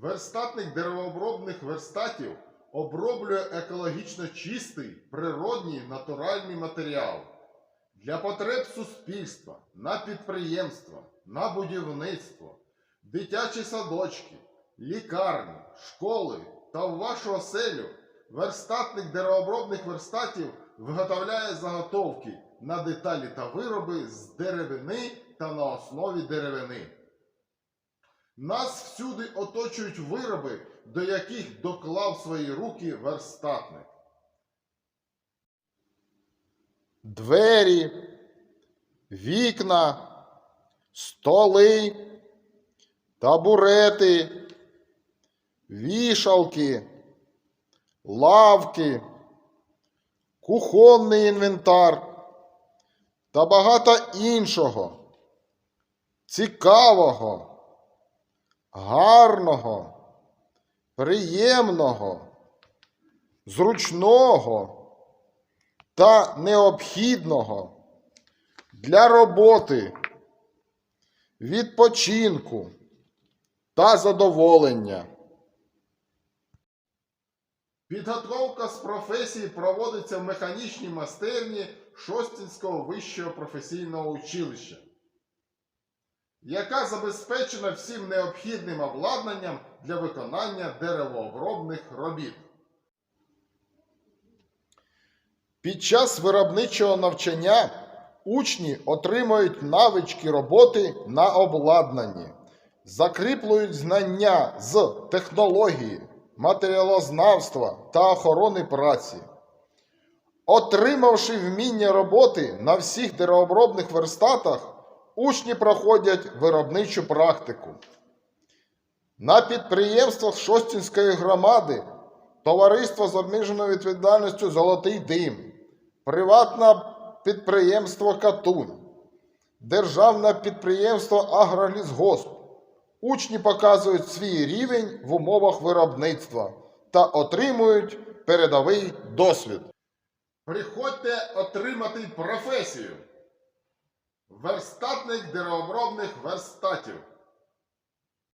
Верстатник деревообробних верстатів оброблює екологічно чистий, природній натуральний матеріал для потреб суспільства, на підприємства, на будівництво, дитячі садочки, лікарні, школи та в вашу оселю верстатник деревообробних верстатів виготовляє заготовки на деталі та вироби з деревини та на основі деревини. Нас всюди оточують вироби, до яких доклав свої руки верстатник. Двері, вікна, столи, табурети, вішалки, лавки, кухонний інвентар та багато іншого цікавого гарного, приємного, зручного та необхідного для роботи, відпочинку та задоволення. Підготовка з професії проводиться в механічній майстерні Шостінського вищого професійного училища яка забезпечена всім необхідним обладнанням для виконання деревообробних робіт. Під час виробничого навчання учні отримують навички роботи на обладнанні, закріплюють знання з технології, матеріалознавства та охорони праці. Отримавши вміння роботи на всіх деревообробних верстатах, учні проходять виробничу практику. На підприємствах Шостінської громади товариство з обмеженою відповідальністю Золотий Дим, приватне підприємство Катунь, державне підприємство Агролісгосп. Учні показують свій рівень в умовах виробництва та отримують передовий досвід. Приходьте отримати професію. Верстатник деревообробних верстатів.